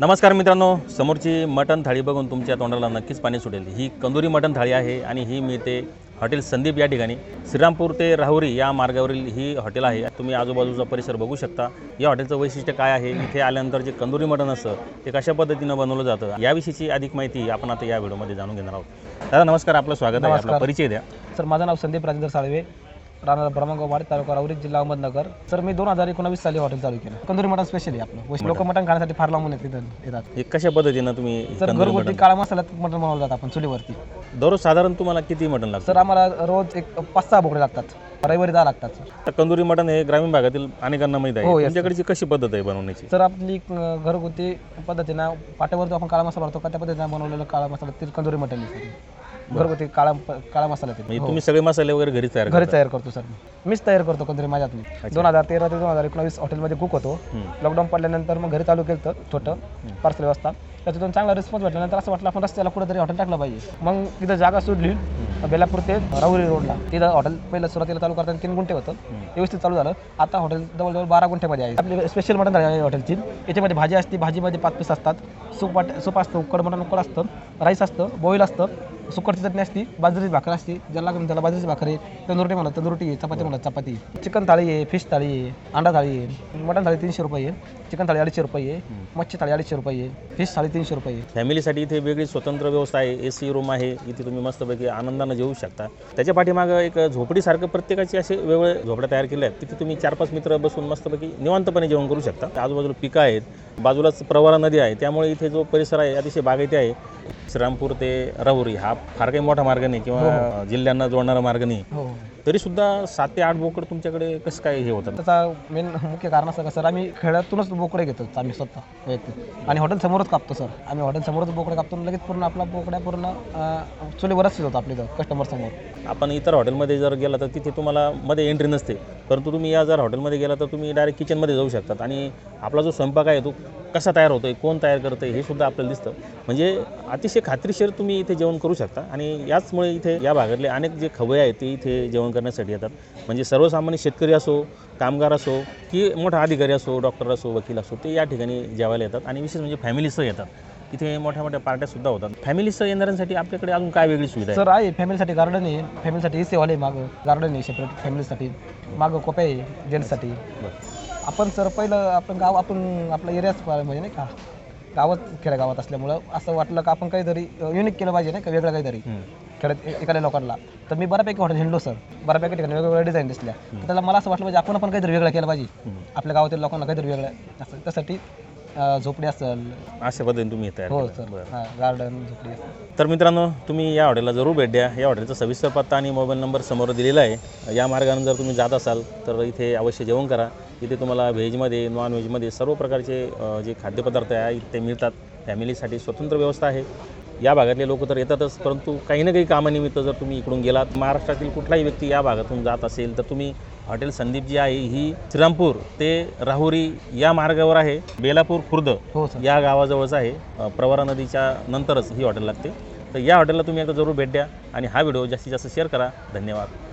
नमस्कार मित्रांनो समोरची मटण थाळी बघून तुमच्या तोंडाला नक्कीच पाणी सुटेल. ही कंदुरी मटण थाळी आहे आणि ही मिळते हॉटेल संदीप या ठिकाणी. श्रीरामपूर ते राहुरी या मार्गावरील ही हॉटेल आहे. तुम्ही आजूबाजूचा परिसर बघू शकता. या हॉटेलचं वैशिष्ट्य काय आहे? इथे आल्यानंतर जे कंदुरी मटण असतं ते कशा पद्धतीनं बनवलं जातं? याविषयीची अधिक माहिती आपण आता या व्हिडिओमध्ये जाणून घेणार आहोत. दादा नमस्कार. आपलं स्वागत आहे. आपला. परिचय द्या. सर माझं नाव संदीप राजेंद्र साळवे. राहणार ब्रह्मगाववाडी तालुका राहुरी जिल्हा अहमदनगर. सर मी दोन हजार एकोणावीस साली हॉटेल चालू केलं. कंदुरी मटण स्पेशल आपलं. लोक मटण खाण्यासाठी फार लांबून इथं येतात. हे कशा पद्धतीनं तुम्ही सर घरगुती काळा मसाल्यात मटण बनवलं जातं आपण चुलीवरती. दररोज साधारण तुम्हाला किती मटण लागतं? सर आम्हाला रोज एक पाच सहा बोकडे लागतात. रविवारी दहा लागतात आता कंदुरी मटण हे ग्रामीण भागातील अनेकांना माहीत आहे. हो, yes, तुमच्याकडची कशी पद्धत आहे बनवण्याची? सर आपली अं, घरगुती पद्धतीनं पाट्यावरती आपण काळा मसाला भरतो का त्या पद्धतीनं बनवलेलं काळा मसाला ते कंदुरी मटण आहे सर. घरगुती काळा काळा मसाला ते. म्हणजे तुम्ही सगळे मसाले वगैरे घरीच तयार घरी तयार करतो सर मीच तयार करतो कंदुरी माझ्यात दोन हजार तेरा ते दोन हजार एकोणावीस हॉटेलमध्ये कुक होतो. लॉकडाऊन पडल्यानंतर मग घरी चालू केलं छोटं पार्सल व्यवस्था. त्याच्यातून चांगला रिस्पॉन्स भेटल्यानंतर असं वाटलं आपण रस्त्याला कुठेतरी हॉटेल टाकलं पाहिजे. मग तिथं जागा सोडली. बेलापूर ते राहुरी रोडला तिथं हॉटेल पहिलं सुरुवातीला चालू करताना तीन गुंठे होतं. व्यवस्थित चालू झालं. आता हॉटेल जवळजवळ बारा गुंठेमध्ये आहे. आपली स्पेशल मटण थाळी आहे हॉटेलची याच्यामध्ये भाजी असते भाजीमध्ये पाच पीस असतात. सूप वाट सूप असतं उकड मटण उकड असतं. राईस असतं बॉईल असतं. सुकटची चटणी असते बाजरीची भाकर असते ज्याला लागेल त्याला बाजरीची भाकर आहे तंदुरटी म्हणा तंदुरटी आहे चपाती म्हणा चपाती चिकन थाळी आहे फिश थाळी आहे अंडा थाळी आहे मटण थाळी तीनशे रुपये आहे चिकन थाळी अडीचशे रुपये आहे मच्छी थाळी अडीचशे रुपये आहे फिश थाळी तीनशे रुपये आहे. फॅमिलीसाठी इथे वेगळी स्वतंत्र व्यवस्था आहे ए सी रूम आहे इथे तुम्ही मस्तपैकी आनंदानं जेवू शकता. त्याच्या पाठीमागं एक झोपडीसारखं प्रत्येकाची असे वेगळे झोपड्या तयार केल्या आहेत. तिथे तुम्ही चार पाच मित्र बसून मस्तपैकी निवांतपणे जेवण करू शकता. आजूबाजूला पिकं आहेत बाजूलाच प्रवरा नदी आहे. त्यामुळे इथे जो परिसर आहे अतिशय बागायती आहे. श्रीरामपूर ते राहुरी हा फार काही मोठा मार्ग नाही किंवा जिल्ह्यांना जोडणारा मार्ग नाही. हो. तरी सुद्धा सात ते आठ बोकड तुमच्याकडे कसं काय हे होतं त्याचा मेन मुख्य कारण असं का सर आम्ही खेड्यातूनच बोकडे घेतो आम्ही स्वतः. वैयक्तिक आणि हॉटेल समोरच कापतो सर. आम्ही हॉटेल समोरच बोकडे कापतो लगेच पूर्ण आपला बोकड्या पूर्ण चुलीवरच शिजवतो आपल्या कस्टमर समोर. आपण इतर हॉटेलमध्ये जर गेला तर तिथे तुम्हाला मध्ये एंट्री नसते. परंतु तुम्ही या जर हॉटेलमध्ये गेला तर तुम्ही डायरेक्ट किचनमध्ये जाऊ शकतात. आणि आपला जो स्वयंपाक आहे तो कसा तयार होतो आहे कोण तयार करतं आहे हे सुद्धा आपल्याला दिसतं. म्हणजे अतिशय खात्रीशीर तुम्ही इथे जेवण करू शकता. आणि याचमुळे इथे या भागातले अनेक जे खवय आहेत ते इथे जेवण करण्यासाठी येतात. म्हणजे सर्वसामान्य शेतकरी असो कामगार असो की मोठा अधिकारी असो डॉक्टर असो वकील असो ते या ठिकाणी जेवायला येतात. आणि विशेष म्हणजे फॅमिलीसह येतात. इथे मोठ्या मोठ्या पार्ट्यासुद्धा होतात. फॅमिलीसह येणाऱ्यांसाठी आपल्याकडे अजून काय वेगळी सुविधा आहे? सर आहे. फॅमिलीसाठी गार्डन आहे. फॅमिलीसाठी एसी हॉल आहे मागं. गार्डन आहे सेपरेट फॅमिलीसाठी मागं कोप्या आहे जेंट्ससाठी आपण सर पहिलं आपण गाव आपण आपला एरियाच म्हणजे नाही का? गावात खेडेगावात असल्यामुळं असं वाटलं का आपण काहीतरी युनिक केलं पाहिजे नाही का? वेगळं काहीतरी. ए- एखाद्या लोकांना तर मी बऱ्यापैकी हॉटेल हिंडलो सर बऱ्यापैकी ठिकाणी वेगवेगळ्या डिझाईन दिसल्या. तर त्याला मला असं वाटलं पाहिजे आपण पण काहीतरी वेगळं केलं पाहिजे. आपल्या गावातील लोकांना काहीतरी वेगळं असं त्यासाठी झोपडी असेल. अशा पद्धतीने तुम्ही तयार हो. सर. हां गार्डन झोपडी असेल. तर मित्रांनो तुम्ही या हॉटेलला जरूर भेट द्या. या हॉटेलचा सविस्तर पत्ता आणि मोबाईल नंबर समोर दिलेला आहे. या मार्गाने जर तुम्ही जात असाल तर इथे अवश्य जेवण करा. इथे तुम्हाला व्हेजमध्ये नॉन व्हेजमध्ये सर्व प्रकारचे जे खाद्यपदार्थ आहे ते मिळतात. फॅमिलीसाठी स्वतंत्र व्यवस्था आहे. या भागातले लोक तर येतातच परंतु काही ना काही कामानिमित्त जर तुम्ही इकडून गेलात महाराष्ट्रातील कुठलाही व्यक्ती या भागातून जात असेल तर तुम्ही हॉटेल संदीप जी आहे ही श्रीरामपूर ते राहुरी या मार्गावर आहे. बेलापूर खुर्द हो या गावाजवळच आहे. प्रवरा नदीच्या नंतरच ही हॉटेल लागते. तर या हॉटेलला तुम्ही एकदा जरूर भेट द्या आणि हा व्हिडिओ जास्तीत जास्त शेअर करा. धन्यवाद.